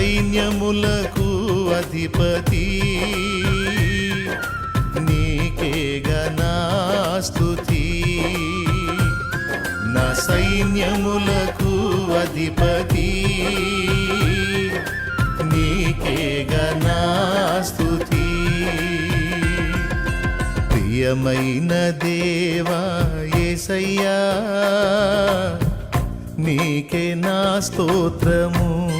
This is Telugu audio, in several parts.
సైన్యములకు అధిపతి. నీకే గణాస్తుతి నా సైన్యములకు అధిపతి. నీకే గణాస్తుతి ప్రియమైన దేవా ఏసయ్యా నీకే నా స్తోత్రము.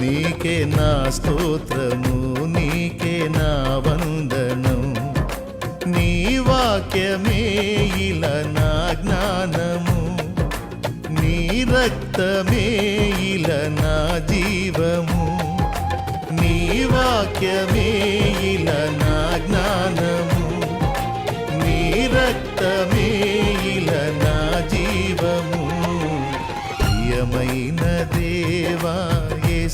నీకే నా స్తోత్రము నీకే నా వందనం నీ వాక్యమే ఇలా నా జ్ఞానము. నీ రక్తమే ఇలా నా జీవము. నీ వాక్యమే ఇలా నా